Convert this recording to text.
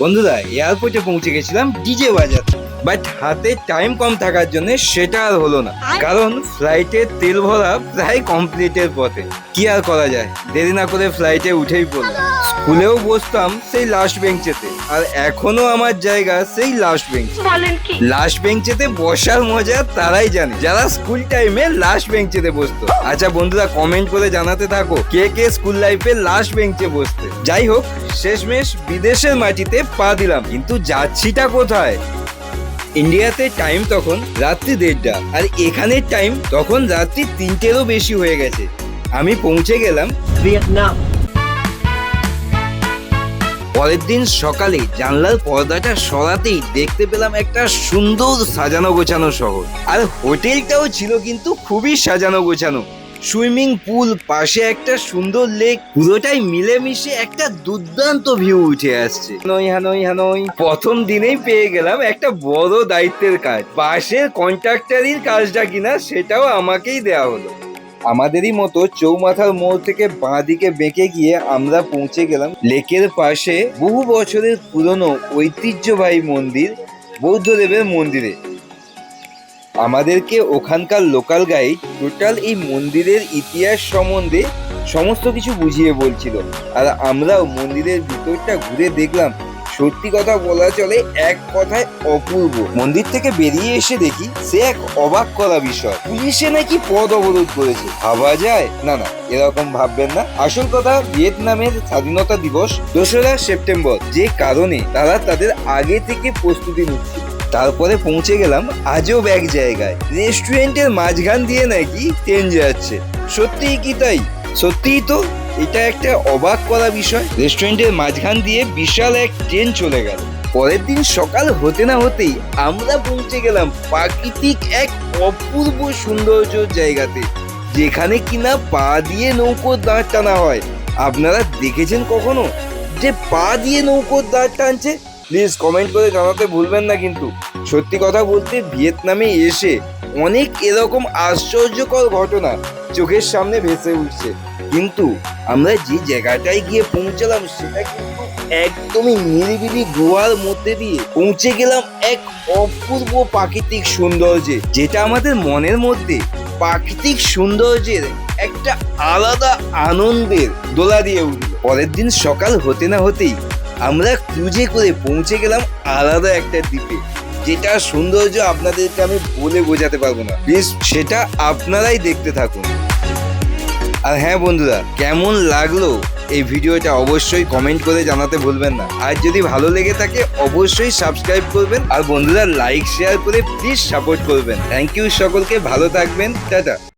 বন্ধুরা এয়ারপোর্টে পৌঁছে গেছিলাম ডিজে বাজার। বাট হাতে টাইম কম থাকার জন্য সেটা আর হলো না। কারণ ফ্লাইটে তেল ভরা প্রায় কমপ্লিটের পথে। কি আর করা যায়? দেরি না করে ফ্লাইটে উঠেই পড়লাম। স্কুলেও বসতাম সেই লাস্ট বেঞ্চেতে আর এখনও আমার জায়গা সেই লাস্ট বেঞ্চ বলেন কি? লাস্ট বেঞ্চেতে বসার মজা তারাই জানে। যারা স্কুল টাইমে লাস্ট বেঞ্চেতে বসতো। আচ্ছা বন্ধুরা কমেন্ট করে জানাতে থাকো কে কে স্কুল লাইফে লাস্ট বেঞ্চে বসতে। যাই হোক শেষমেশ বিদেশের মাটিতে পা দিলাম। কিন্তু যাচ্ছিটা কোথায়? ইন্ডিয়াতে টাইম তখন রাত্রি দেড়টা। আর এখানের টাইম তখন রাত্রি তিনটেরও বেশি হয়ে গেছে। আমি পৌঁছে গেলাম Vietnam. পরের দিন সকালে জানলার পর্দাটা সরাতেই দেখতে পেলাম একটা সুন্দর সাজানো গোছানো শহর। আর হোটেলটাও ছিল কিন্তু খুবই সাজানো গোছানো। সুইমিং পুল পাশে একটা সুন্দর লেক, পুরোটাই মিলেমিশে একটা দুর্দান্ত ভিউ উঠে আসছে। Hanoi Hanoi Hanoi. প্রথম দিনেই পেয়ে গেলাম একটা বড় দায়িত্বের কাজ। পাশের কন্ট্রাক্টারির কাজটা কিনা সেটাও আমাকেই দেওয়া হলো। আমাদেরই মতো চৌমাথার মোড় থেকে বাঁ দিকে বেঁকে গিয়ে আমরা পৌঁছে গেলাম লেকের পাশে বহু বছরের পুরনো ঐতিহ্যবাহী মন্দির বৌদ্ধদেবের মন্দিরে। আমাদেরকে ওখানকার লোকাল গাইড টোটাল এই মন্দিরের ইতিহাস সম্বন্ধে সমস্ত কিছু বুঝিয়ে বলছিল। আর আমরাও মন্দিরের ভিতরটা ঘুরে দেখলাম। সত্যি কথা বলা চলে এক কথায় অপূর্ব। মন্দির থেকে বেরিয়ে এসে দেখি সে এক অবাক করা বিষয়। পুলিশে নাকি পদ অবরোধ করেছে। ভাবা যায়? না না, এরকম ভাববেন না। আসল কথা, ভিয়েতনামের স্বাধীনতা দিবস, দোসরা সেপ্টেম্বর। যে কারণে তারা তাদের আগে থেকে প্রস্তুতি নিচ্ছে। তারপরে পৌঁছে গেলাম আজব এক জায়গায়। রেস্টুরেন্টের মাঝখান দিয়ে নাকি ট্রেন যাচ্ছে। সত্যিই কি তাই? সত্যিই তো এটা একটা অবাক করা বিষয়। রেস্টুরেন্টের মাঝখান দিয়ে বিশাল এক ট্রেন চলে গেল। পরের দিন সকাল হতে না হতেই আমরা পৌঁছে গেলাম প্রাকৃতিক এক অপূর্ব সৌন্দর্য জায়গাতে, যেখানে কিনা পা দিয়ে নৌকো দাঁড় টানা হয়। আপনারা দেখেছেন কখনো? যে পা দিয়ে নৌকোর দাঁড় টানছে? প্লিজ কমেন্ট করে জানাতে ভুলবেন না কিন্তু। সত্যি কথা বলতে ভিয়েতনামে এসে অনেক এরকম আশ্চর্যকর ঘটনা চোখের সামনে ভেসে উঠছে। কিন্তু আমরা যে জায়গাটায় গিয়ে পৌঁছালাম, সেটা কিন্তু একদমই নিরিবিলি গোয়ার মধ্যে দিয়ে পৌঁছে গেলাম এক অপূর্ব প্রাকৃতিক সৌন্দর্যে, যেটা আমাদের মনের মধ্যে প্রাকৃতিক সৌন্দর্যের একটা আলাদা আনন্দের দোলা দিয়ে উঠল। পরের দিন সকাল হতে না হতেই আমরা ক্রুজে করে পৌঁছে গেলাম আলাদা একটা দ্বীপে, যেটা সৌন্দর্য আপনাদেরকে আমি বলে বোঝাতে পারব না। প্লিজ, সেটা আপনারাই দেখতে থাকুন। আর হ্যাঁ বন্ধুরা, কেমন লাগল এই ভিডিওটা অবশ্যই কমেন্ট করে জানাতে ভুলবেন না। আর যদি ভালো লেগে থাকে, অবশ্যই সাবস্ক্রাইব করবেন আর বন্ধুরা লাইক শেয়ার করে প্লিজ সাপোর্ট করবেন। থ্যাংক ইউ সকলকে, ভালো থাকবেন, টাটা।